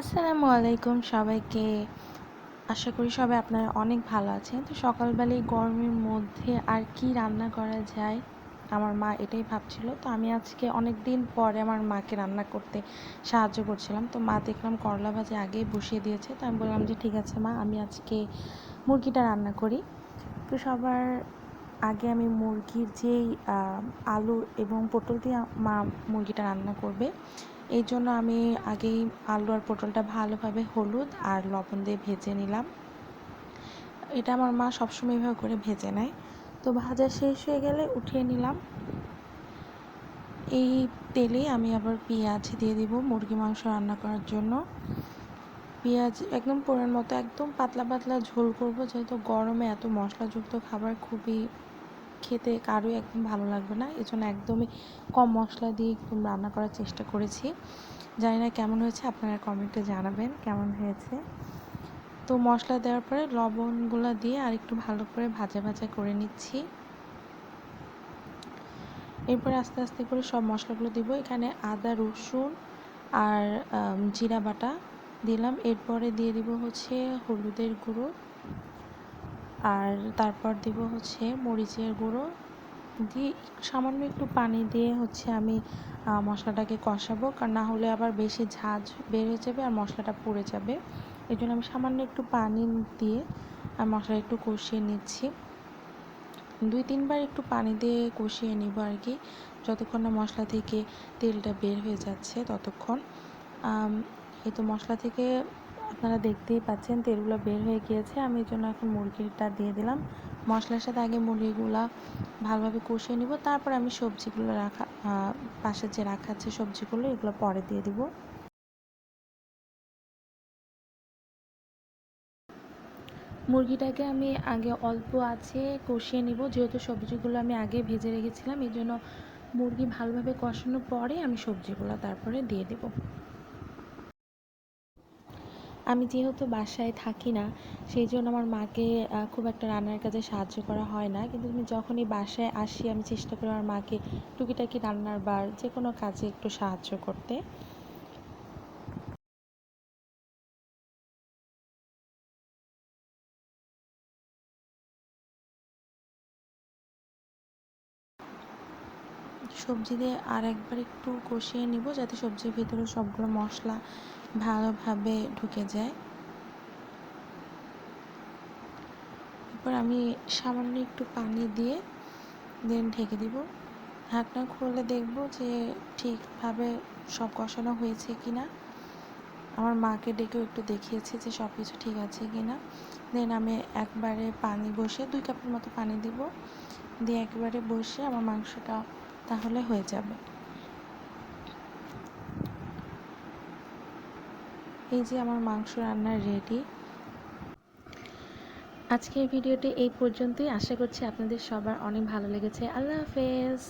আসসালামু আলাইকুম সবাইকে। আশা করি সবাই আপনারা অনেক ভালো আছেন। তো সকালবেলায় গরমের মধ্যে আর কি রান্না করা যায়? আমার মা এটাই ভাবছিল। তো আমি আজকে অনেক দিন পরে আমার মাকে রান্না করতে সাহায্য করছিলাম। তো মা দেখলাম করলা ভাজি আগেই বসিয়ে দিয়েছে। তো আমি বললাম যে, ঠিক আছে মা, আমি আজকে মুরগিটা রান্না করি। তো সবার আগে আমি মুরগির যেই আলু এবং পটল দিয়ে মা মুরগিটা রান্না করবে। এই জন্য আমি আগেই আলু আর পটলটা ভালোভাবে হলুদ আর লবণ দিয়ে ভেজে নিলাম। এটা আমার মা সবসময় এভাবে করে ভেজে নেয়। তো ভাজা শেষ হয়ে গেলে উঠিয়ে নিলাম। এই তেলে আমি আবার পেঁয়াজ দিয়ে দিব মুরগি মাংস রান্না করার জন্য। পেঁয়াজ একদম পোড়ার মতো, একদম পাতলা পাতলা ঝোল করব, যেহেতু গরমে এত মশলাযুক্ত খাবার খুবই খেতে কারোই একদম ভালো লাগবে না। এই জন্য একদমই কম মশলা দিয়ে একদম রান্না করার চেষ্টা করেছি। জানি না কেমন হয়েছে, আপনারা কমেন্টে জানাবেন কেমন হয়েছে। তো মশলা দেওয়ার পরে লবণগুলো দিয়ে আর একটু ভালো করে ভাজা ভাজা করে নিচ্ছি। এরপরে আস্তে আস্তে করে সব মশলাগুলো দিব। এখানে আদা, রসুন আর জিরা বাটা দিলাম। এরপরে দিয়ে দিব হচ্ছে হলুদের গুঁড়ো। আর তারপর দিব হচ্ছে মরিচের গুঁড়ো। দিয়ে সামান্য একটু পানি দিয়ে হচ্ছে আমি মশলাটাকে কষাবো। কারণ না হলে আবার বেশি ঝাঁঝ বের হয়ে যাবে আর মশলাটা পুড়ে যাবে। এই জন্য আমি সামান্য একটু পানি দিয়ে, আর মশলা একটু কষিয়ে নিচ্ছি। দুই তিনবার একটু পানি দিয়ে কষিয়ে নিব আর কি, যতক্ষণ না মশলা থেকে তেলটা বের হয়ে যাচ্ছে ততক্ষণ। এই তো মশলা থেকে আপনারা দেখতেই পাচ্ছেন তেলগুলো বের হয়ে গিয়েছে। আমি এই জন্য এখন মুরগিটা দিয়ে দিলাম। মশলার সাথে আগে মুরগিগুলা ভালোভাবে কষিয়ে নিব। তারপর আমি সবজিগুলো রাখা পাশে যে রাখা আছে সবজিগুলো, এগুলো পরে দিয়ে দিব। মুরগিটাকে আমি আগে অল্প আছে কষিয়ে নিব। যেহেতু সবজিগুলো আমি আগে ভেজে রেখেছিলাম, এই জন্য মুরগি ভালোভাবে কষানোর পরে আমি সবজিগুলো তারপরে দিয়ে দেবো। আমি যেহেতু বাসায় থাকি না, সেই জন্য আমার মাকে খুব একটা রান্নার কাজে সাহায্য করা হয় না। কিন্তু আমি যখনই বাসায় আসি, আমি চেষ্টা করি আমার মাকে টুকিটাকি রান্নার বার যে কোনো কাজে একটু সাহায্য করতে। সবজি দিয়ে আর একবার একটু কষিয়ে নিব যাতে সবজির ভিতরে সবগুলো মশলা ভালোভাবে ঢুকে যায়। এরপর আমি সামান্য একটু পানি দিয়ে দেন ঢেকে দিব। ঢাকনা খুলে দেখব যে ঠিকভাবে সব কষানো হয়েছে কি না আমার মাকে ডেকেও একটু দেখিয়েছি যে সব কিছু ঠিক আছে কি না দেন আমি একবারে পানি বসে দুই কাপের মতো পানি দিব। দিয়ে একবারে বসে আমার মাংসটা তাহলে হয়ে যাবে। এই যে আমার মাংস রান্না রেডি আজকের ভিডিওটি এই পর্যন্তই। আশা করছি আপনাদের সবার অনেক ভালো লেগেছে। আল্লাহ হাফেজ।